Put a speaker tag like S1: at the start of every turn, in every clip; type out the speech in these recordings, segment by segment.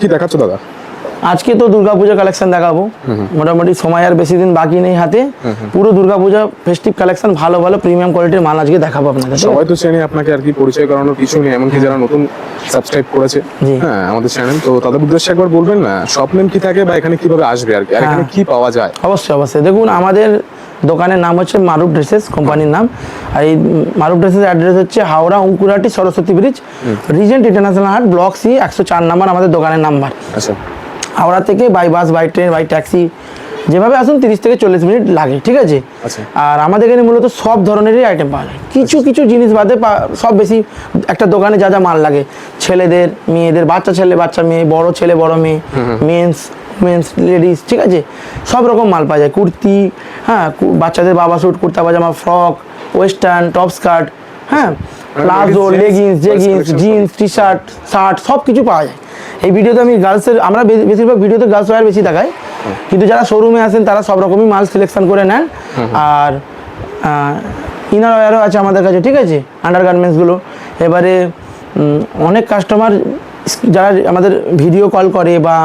S1: কি দেখাচ্ছ দাদা?
S2: আজকে তো দুর্গাপূজা কালেকশন দেখাবো। মোটামুটি সময় আর বেশি দিন বাকি নেই হাতে। পুরো দুর্গাপূজা ফেস্টিভ কালেকশন ভালো ভালো প্রিমিয়াম কোয়ালিটির মাল আজকে দেখাবো আপনাদের?
S1: সবাই তো চেনে আপনাকে আর কি পরিচয় করানোর কিছু নেই এমনকি যারা নতুন সাবস্ক্রাইব করেছে। হ্যাঁ আমাদের চ্যানেল তো তাদের উদ্দেশ্যে একবার বলবেন না শপ নেম কি থাকে বা এখানে কীভাবে আসবে আর কি? আর এখানে
S2: হ্যাঁ।
S1: কি পাওয়া যায়?
S2: অবশ্যই অবশ্যই। দেখুন আমাদের দোকানের নাম হচ্ছে মারুফ ড্রেসেস কোম্পানির নাম। আর এই মারুফ ড্রেসেস অ্যাড্রেস হচ্ছে Howrah Ankurhati Saraswati bridge Regent International হাট ব্লক সি একশো চার নাম্বার আমাদের দোকানের নাম্বার।
S1: আচ্ছা।
S2: হাওড়া থেকে by bus by train by taxi যেভাবে আসুন তিরিশ থেকে চল্লিশ মিনিট লাগে ঠিক আছে?
S1: আচ্ছা।
S2: আর আমাদের এখানে মূলত সব ধরনেরই আইটেম পাওয়া যায়। কিছু কিছু জিনিস বাদে পা- সব বেশি একটা দোকানে যা যা মাল লাগে। ছেলেদের মেয়েদের বাচ্চা ছেলে বাচ্চা মেয়ে বড় ছেলে বড় মেয়ে মেন্স মেন্স লেডিস ঠিক আছে? সব রকম মাল পাওয়া যায়। কুর্তি হ্যাঁ বাচ্চাদের বাবা suit kurta pajama frock western top skirt হ্যাঁ palazzo leggings jeggings jeans T shirt shirt সব কিছু পাওয়া যায়। এই ভিডিওতে আমি গার্লসের আমরা বেশিরভাগ ভিডিওতে গার্লস ওয়ার বেশি দেখাই। কিন্তু যারা শোরুমে আসেন তারা সব রকমই মাল সিলেকশন করে নেন। আর ইনার ওয়ারও আছে আমাদের কাছে, ঠিক আছে? আন্ডার গার্মেন্টসগুলো এবারে অনেক কাস্টমার যারা আমাদের ভিডিও কল করে বা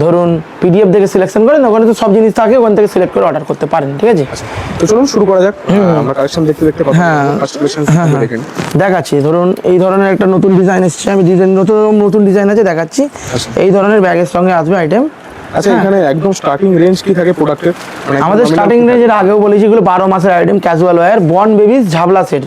S2: ধরুন পিডিএফ থেকে সিলেকশন করেন ওখানে তো সব জিনিস থাকে ওখান থেকে সিলেক্ট করে অর্ডার করতে পারেন ঠিক আছে?
S1: তো চলুন শুরু করা যাক। আমরা কালেকশন দেখতে দেখতে কথা
S2: হ্যাঁ। হ্যাঁ, হ্যাঁ।
S1: দেখেন
S2: দেখাচ্ছি ধরুন এই ধরনের একটা নতুন ডিজাইন এসেছে আমি ডিজাইন নতুন নতুন ডিজাইন আছে দেখাচ্ছি।
S1: আচ্ছা।
S2: এই ধরনের ব্যাগের সঙ্গে আসবে আইটেম
S1: আচ্ছা এখানে একদম স্টার্টিং রেঞ্জ কি থাকে প্রোডাক্টের
S2: আমাদের স্টার্টিং রেঞ্জের আগেও বলেছি এগুলো বারো মাসের আইটেম ক্যাজুয়াল ওয়্যার বন babies jhabla set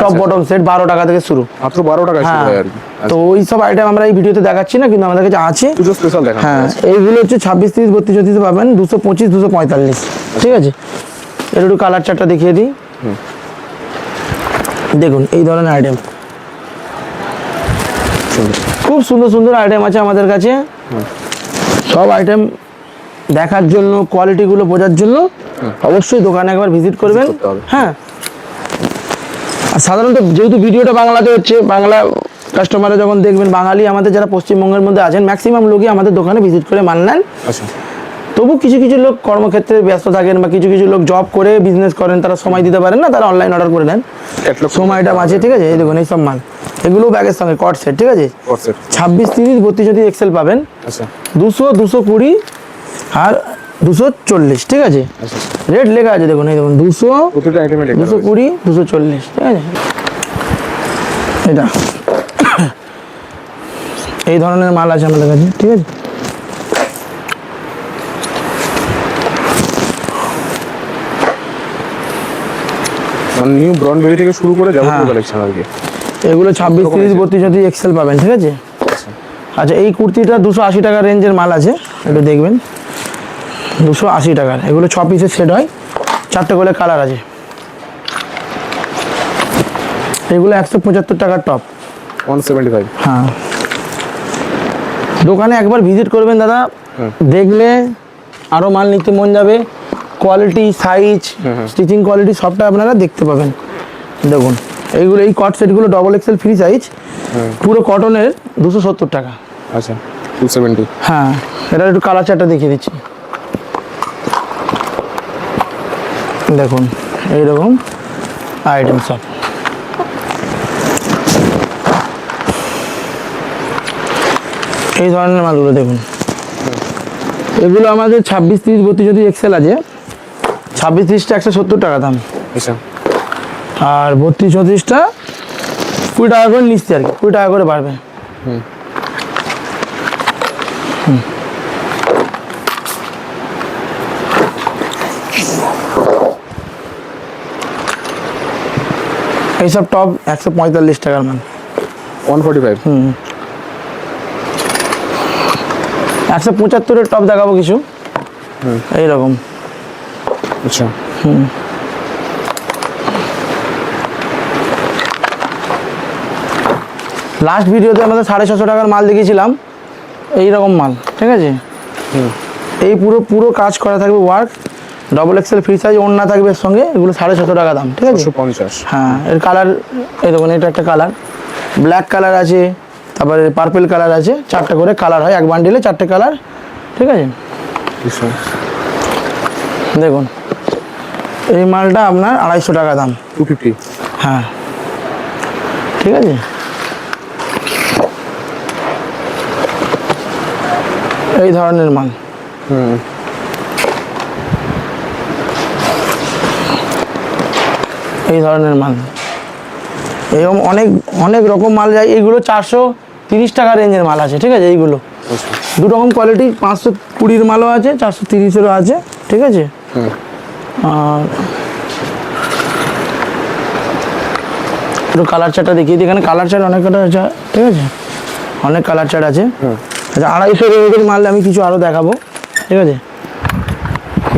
S2: top bottom set বারো টাকা থেকে শুরু।
S1: মাত্র বারো টাকা শুরু
S2: হ্যাঁ।
S1: আর কি।
S2: তো ওই সব আইটেম আমরা এই ভিডিওতে দেখাচ্ছি না কিন্তু আমাদের কাছে আছে।
S1: পুজো স্পেশাল দেখা
S2: হ্যাঁ এইগুলো হচ্ছে ছাব্বিশ তিরিশ বত্রিশ চৌত্রিশ পাবেন দুশো পঁচিশ দুশো পঁয়তাল্লিশ। ঠিক আছে? এর একটু কালার চারটা দেখিয়ে দিই। দেখুন এই ধরনের আইটেম খুব সুন্দর সুন্দর আইটেম আছে আমাদের কাছে। সব আইটেম দেখার জন্য কোয়ালিটিগুলো বোঝার জন্য অবশ্যই দোকানে একবার ভিজিট করবেন। হ্যাঁ। সাধারণত যেহেতু ভিডিওটা বাংলাতে হচ্ছে বাংলা কাস্টমাররা যখন দেখবেন বাঙালি আমাদের যারা পশ্চিমবঙ্গের মধ্যে আছেন ম্যাক্সিমাম লোকই আমাদের দোকানে ভিজিট করে মাল নেন।
S1: আচ্ছা।
S2: তবু কিছু কিছু লোক কর্মক্ষেত্রে ব্যস্ত থাকেন বা কিছু কিছু লোক জব করে বিজনেস করেন তারা সময় দিতে পারেন না তারা অনলাইন অর্ডার করে নেন। সময়টা আছে ঠিক আছে? এই দেখুন এই সব মাল। এগুলো ব্যাগের সঙ্গে কট সেট ঠিক আছে? ছাব্বিশ তিরিশ বত্রিশ যদি এক্সেল পাবেন
S1: আচ্ছা।
S2: দুশো দুশো কুড়ি আর দুশো চল্লিশ ঠিক আছে?
S1: আচ্ছা।
S2: রেট লেখা আছে দেখুন এই দেখুন দুশো দুশো। কুড়ি দুশো চল্লিশ ঠিক আছে? এটা। এই ধরনের মাল আছে আমাদের কাছে ঠিক আছে?
S1: নিউ ব্রন বেবি থেকে শুরু করে যাবতীয়
S2: হ্যাঁ।
S1: কালেকশন আর কি।
S2: এগুলো ছাব্বিশ তিরিশ? বত্রিশ যদি এক্সেল পাবেন ঠিক আছে?
S1: আচ্ছা।
S2: আচ্ছা এই কুর্তিটা দুশো আশি টাকা রেঞ্জের মাল আছে একটু দেখবেন। দুশো আশি টাকার এগুলো ছ পিসের সেট হয়। চারটে করে কালার আছে। এগুলো একশো পঁচাত্তর টাকার টপ
S1: ওয়ান সেভেন্টি ফাইভ
S2: হ্যাঁ। দোকানে একবার ভিজিট করবেন দাদা। দেখলে আরও মাল নিতে মন যাবে। কোয়ালিটি সাইজ স্টিচিং কোয়ালিটি সবটা আপনারা দেখতে পাবেন। দেখুন এইগুলো এই কট সেটগুলো ডবল এক্সেল ফ্রি সাইজ পুরো কটনের দুশো সত্তর টাকা।
S1: আচ্ছা টু সেভেন্টি
S2: হ্যাঁ এটা একটু কালার চারটা দেখিয়ে দিচ্ছি। দেখুন এইরকম আইটেম সব। এই ধরনের মালগুলো দেখুন। এগুলো আমাদের ছাব্বিশ তিরিশ বত্রিশ যদি এক্সেল আছে ছাব্বিশ তিরিশটা একশো সত্তর টাকা দাম।
S1: আচ্ছা।
S2: আর বত্রিশ চৌত্রিশটা কুড়ি টাকা করে নিচ্ছে আর কি কুড়ি টাকা করে বাড়বে।
S1: হুম।
S2: হুম। এইসব টপ একশো পঁয়তাল্লিশ টাকার মান
S1: ওয়ান ফোর্টি ফাইভ হুম।
S2: একশো পঁচাত্তরের টপ দেখাবো কিছু?
S1: হুম।
S2: এইরকম।
S1: আচ্ছা। হুম।
S2: লাস্ট ভিডিওতে আমাদের সাড়ে ছশো টাকার মাল দেখিয়েছিলাম। এই রকম মাল ঠিক আছে? এই পুরো পুরো কাজ করা থাকবে work double XL free size ওড়না থাকবে এর সঙ্গে এগুলো সাড়ে ছশো টাকা দাম ঠিক আছে?
S1: পঞ্চাশ।
S2: হ্যাঁ এর কালার এই দেখুন এটা একটা কালার ব্ল্যাক কালার আছে তারপরে পার্পেল কালার আছে চারটে করে কালার হয় এক বান্ডিলে চারটে কালার ঠিক আছে? দেখুন এই মালটা আপনার আড়াইশো টাকা দাম।
S1: টু ফিফটি
S2: হ্যাঁ ঠিক আছে? এই ধরনের মাল।
S1: হুম।
S2: এই ধরনের মাল। এরকম অনেক অনেক রকম মাল যায়। এইগুলো চারশো তিরিশ টাকা রেঞ্জের মাল আছে ঠিক আছে? এইগুলো। দু রকম কোয়ালিটি পাঁচশো কুড়ির মালও আছে চারশো তিরিশেরও আছে ঠিক আছে? আর একটু কালার চার্টটা দেখিয়ে দিই। এখানে কালার চার্ট অনেক কটা আছে ঠিক আছে? অনেক কালার চার্ট আছে। আচ্ছা আড়াইশো রেঞ্জের মাল আমি কিছু আরও দেখাবো ঠিক আছে?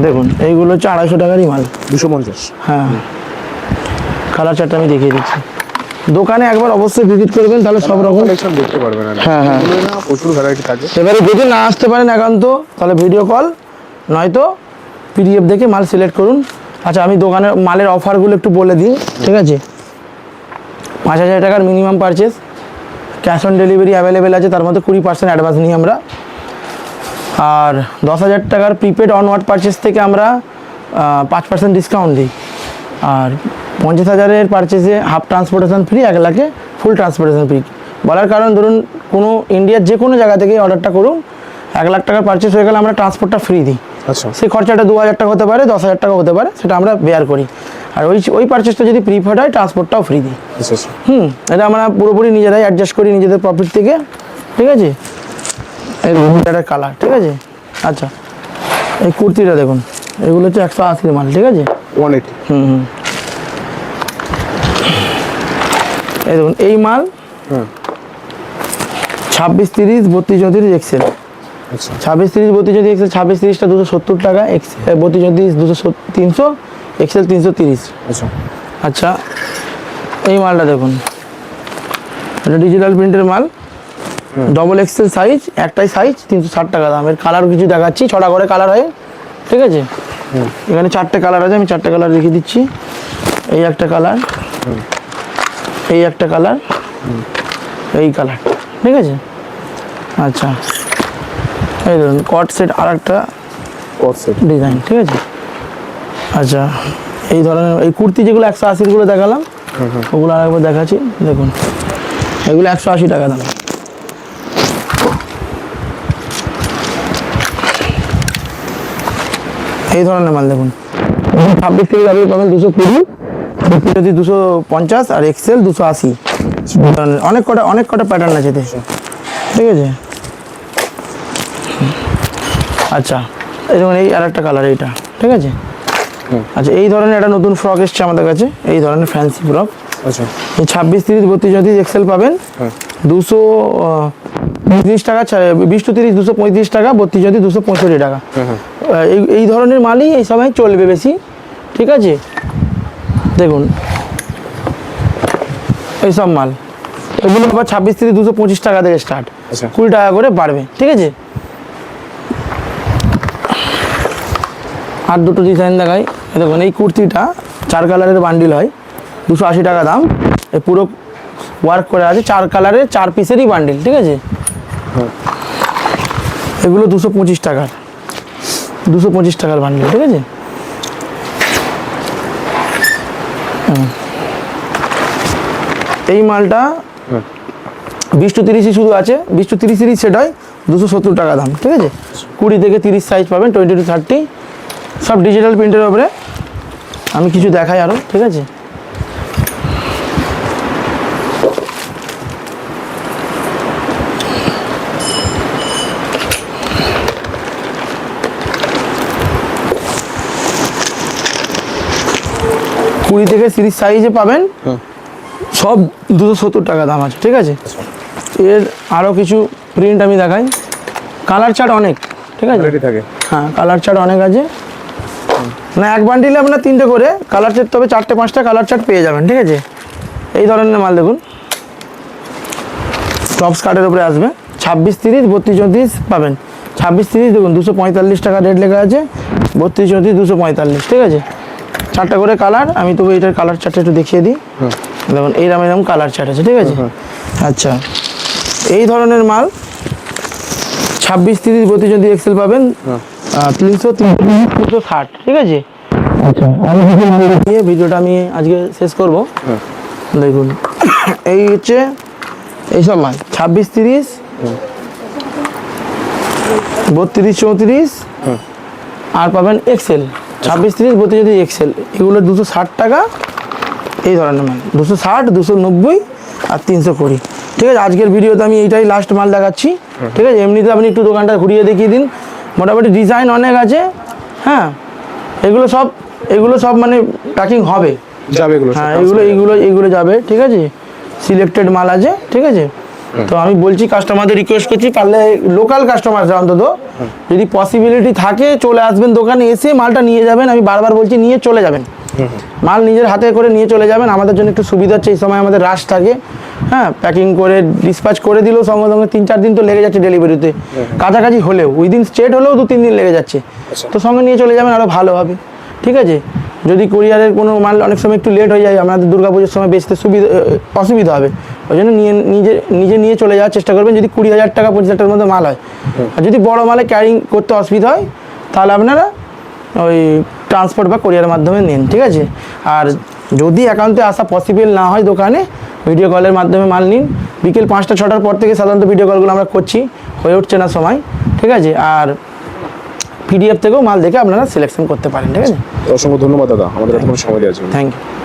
S2: দেখুন এইগুলো হচ্ছে আড়াইশো টাকারই মাল।
S1: দুশো পঞ্চাশ।
S2: হ্যাঁ। কালার চার্টটা আমি দেখিয়ে দিচ্ছি। দোকানে একবার অবশ্যই ভিজিট করবেন তাহলে সব রকম
S1: কালেকশন দেখতে পারবেন
S2: হ্যাঁ, হ্যাঁ।
S1: প্রচুর ভ্যারাইটি থাকে।
S2: এবারে যদি না আসতে পারেন একান্ত তাহলে ভিডিও কল নয়তো পিডিএফ দেখে মাল সিলেক্ট করুন। আচ্ছা আমি দোকানের মালের অফারগুলো একটু বলে দিই ঠিক আছে? পাঁচ হাজার টাকার minimum purchase cash on delivery available আছে তার মধ্যে কুড়ি পার্সেন্ট অ্যাডভান্স নিই আমরা। আর দশ হাজার টাকার প্রিপেড অনওয়ার্ড পারচেস থেকে আমরা পাঁচ পার্সেন্ট ডিসকাউন্ট দিই। আর পঞ্চাশ হাজারের পারচেসে হাফ ট্রান্সপোর্টেশন ফ্রি এক লাখে ফুল ট্রান্সপোর্টেশন ফ্রি বলার কারণ ধরুন কোনো ইন্ডিয়ার যে কোনো জায়গা থেকে অর্ডারটা করুন এক লাখ টাকার পারচেস হয়ে গেলে আমরা ট্রান্সপোর্টটা ফ্রি দিই।
S1: আচ্ছা।
S2: সেই খরচাটা দু হাজার টাকা হতে পারে দশ হাজার টাকা হতে পারে সেটা আমরা বেয়ার করি। আর ওই ওই পারচেসটা যদি প্রিফার্ড হয় ট্রান্সপোর্টটাও ফ্রি দিই।
S1: আচ্ছা আচ্ছা।
S2: হুম এটা আমরা পুরোপুরি নিজেরাই অ্যাডজাস্ট করি নিজেদের প্রফিট থেকে ঠিক আছে? এই রুমটার কালার ঠিক আছে? আচ্ছা এই কুর্তিটা দেখুন এগুলো হচ্ছে একশো আশির মাল ঠিক আছে?
S1: ওয়ান এইটি
S2: হুম হুম। এই দেখুন এই মাল ছাব্বিশ তিরিশ বত্রিশ চৌত্রিশ এক্সেল।
S1: আচ্ছা।
S2: ছাব্বিশ তিরিশ বত্রিশ চৌত্রিশ এক্সেল ছাব্বিশ তিরিশটা দুশো সত্তর টাকা এক্স বত্রিশ চৌত্রিশ দুশো তিনশো এক্সেল তিনশো তিরিশ।
S1: আচ্ছা।
S2: আচ্ছা এই মালটা দেখুন। এটা ডিজিটাল প্রিন্টের মাল। ডবল এক্সেল সাইজ একটাই সাইজ তিনশো ষাট টাকা দাম। এর কালার কিছু দেখাচ্ছি ছটা করে কালার হয় ঠিক আছে? এখানে চারটে কালার আছে আমি চারটে কালার দেখিয়ে দিচ্ছি। এই একটা কালার এই একটা কালার এই কালার ঠিক আছে? আচ্ছা এই ধরুন কট সেট আর একটা
S1: কট সেট
S2: ডিজাইন ঠিক আছে? আচ্ছা এই ধরনের এই কুর্তি যেগুলো একশো আশিরগুলো দেখালাম ওগুলো আরেকবার দেখাচ্ছি দেখুন। এগুলো একশো আশি টাকা দাম। এই ধরনের মাল দেখুন। ছাব্বিশ থেকে আপনি পাবেন দুশো কুড়ি। যদি দুশো পঞ্চাশ আর এক্সেল দুশো আশি। অনেক কটা অনেক কটা প্যাটার্ন আছে এতে। ঠিক আছে? আচ্ছা এই যেমন এই আর একটা কালার এইটা। ঠিক আছে? আচ্ছা এই ধরনের একটা নতুন ফ্রক এসছে আমাদের কাছে। এই ধরনের ফ্যান্সি ফ্রক
S1: আচ্ছা।
S2: ছাব্বিশ তিরিশ বত্রিশ চৌত্রিশ এক্সেল পাবেন
S1: হ্যাঁ।
S2: দুশো পঁয়ত্রিশ টাকা বিশ টু তিরিশ দুশো পঁয়ত্রিশ টাকা বত্রিশ যদি দুশো পঁয়ষট্টি টাকা।
S1: হ্যাঁ হ্যাঁ।
S2: এই এই ধরনের মালই এই সময় চলবে বেশি। ঠিক আছে? দেখুন। এইসব মাল। এগুলো আবার ছাব্বিশ থেকে দুশো পঁচিশ টাকা থেকে স্টার্ট
S1: আচ্ছা।
S2: কুড়ি টাকা করে বাড়বে ঠিক আছে? আর দুটো ডিজাইন দেখাই। দেখুন এই কুর্তিটা চার কালারের বান্ডিল হয় দুশো আশি টাকা দাম। এই পুরো ওয়ার্ক করে আছে চার কালারের চার পিসেরই বান্ডিল ঠিক আছে? এগুলো দুশো পঁচিশ টাকার। দুশো পঁচিশ টাকার বান্ডিল ঠিক আছে হুম। এই মালটা বিশ টু তিরিশই শুধু আছে, বিশ টু তিরিশ সেট হয়, দুশো সত্তর টাকা দাম, ঠিক আছে? কুড়ি থেকে তিরিশ সাইজ পাবেন টোয়েন্টি টু থার্টি সব ডিজিটাল প্রিন্টের ওপরে আমি কিছু দেখাই আরও ঠিক আছে? কুড়ি থেকে তিরিশ সাইজে পাবেন।
S1: হ্যাঁ।
S2: সব দুশো সত্তর টাকা দাম আছে ঠিক আছে? এর আরও কিছু প্রিন্ট আমি দেখাই। কালার চার্ট অনেক ঠিক আছে?
S1: থাকে।
S2: হ্যাঁ কালার চার্ট অনেক আছে। না এক বান্ডিলে আপনার তিনটে করে কালার চার্ট তবে চারটে পাঁচটা কালার চার্ট পেয়ে যাবেন ঠিক আছে? এই ধরনের মাল দেখুন। টপ স্কার্টের উপরে আসবে। ছাব্বিশ তিরিশ বত্রিশ চৌত্রিশ পাবেন। ছাব্বিশ তিরিশ দেখুন দুশো পঁয়তাল্লিশ টাকা রেট লেখা আছে। বত্রিশ চৌত্রিশ দুশো পঁয়তাল্লিশ ঠিক আছে? চারটা করে কালার আমি তবু এটার কালার চার্টটা একটু দেখিয়ে দিই। দেখুন এইরকম এরকম কালার চার্ট আছে ঠিক আছে? আচ্ছা। এই ধরনের মাল ছাব্বিশ তিরিশ গতি যদি এক্সেল পাবেন তিনশো তিনশো ষাট ঠিক আছে? আচ্ছা। ভিডিওটা আমি আজকে শেষ করব। দেখুন এই হচ্ছে এইসব মাল ছাব্বিশ তিরিশ বত্রিশ চৌত্রিশ আর পাবেন এক্সেল ছাব্বিশ তিরিশ বত্রিশ যদি এক্সেল এগুলো দুশো ষাট টাকা এই ধরনের মাল। দুশো ষাট দুশো নব্বই আর তিনশো কুড়ি। ঠিক আছে আজকের ভিডিওতে আমি এইটাই লাস্ট মাল দেখাচ্ছি। ঠিক আছে এমনিতে আপনি একটু দোকানটা ঘুরিয়ে দেখিয়ে দিন। মোটামুটি ডিজাইন অনেক আছে হ্যাঁ? এগুলো সব এগুলো সব মানে প্যাকিং হবে।
S1: যাবে এগুলো
S2: হ্যাঁ এগুলো। এগুলো এগুলো যাবে ঠিক আছে? সিলেক্টেড মাল আছে ঠিক আছে? তো আমি বলছি কাস্টমারদের রিকোয়েস্ট করছি পারলে লোকাল কাস্টমার অন্তত যদি পসিবিলিটি থাকে চলে আসবেন দোকানে এসে মালটা নিয়ে যাবেন। আমি বারবার বলছি নিয়ে চলে যাবেন। মাল নিজের হাতে করে নিয়ে চলে যাবেন। আমাদের জন্য একটু সুবিধা হচ্ছে এই সময় আমাদের রাশ থাকে। হ্যাঁ প্যাকিং করে ডিসপ্যাচ করে দিলেও সঙ্গে সঙ্গে তিন চার দিন তো লেগে যাচ্ছে ডেলিভারিতে কাছাকাছি হলেও উইদিন স্টেট হলেও দু তিন দিন লেগে যাচ্ছে।
S1: আচ্ছা।
S2: তো সঙ্গে নিয়ে চলে যাবেন আরও ভালো হবে। ঠিক আছে? যদি কুরিয়ারের কোনো মাল অনেক সময় একটু লেট হয়ে যায় আমাদের দুর্গাপুজোর সময় বেচতে সুবিধা অসুবিধা হবে। ওই জন্য নিয়ে নিজে নিজে নিয়ে চলে যাওয়ার চেষ্টা করবেন যদি কুড়ি হাজার টাকা পঁচিশ হাজার টাকার মধ্যে মাল হয়। আর যদি বড় মালে ক্যারিং করতে অসুবিধা হয় তাহলে আপনারা ওই ট্রান্সপোর্ট বা কোরিয়ারের মাধ্যমে নিন ঠিক আছে? আর যদি একান্তে আসা পসিবল না হয় দোকানে ভিডিও কলের মাধ্যমে মাল নিন। বিকেল পাঁচটা ছটার পর থেকে সাধারণত ভিডিও কলগুলো আমরা করছি হয়ে উঠছে না সময় ঠিক আছে? আর পিডিএফ থেকেও মাল দেখে আপনারা সিলেকশন করতে পারেন ঠিক আছে?
S1: অসংখ্য ধন্যবাদ দাদা। আমাদের এতক্ষণ সময় দেওয়ার জন্য।
S2: Thank you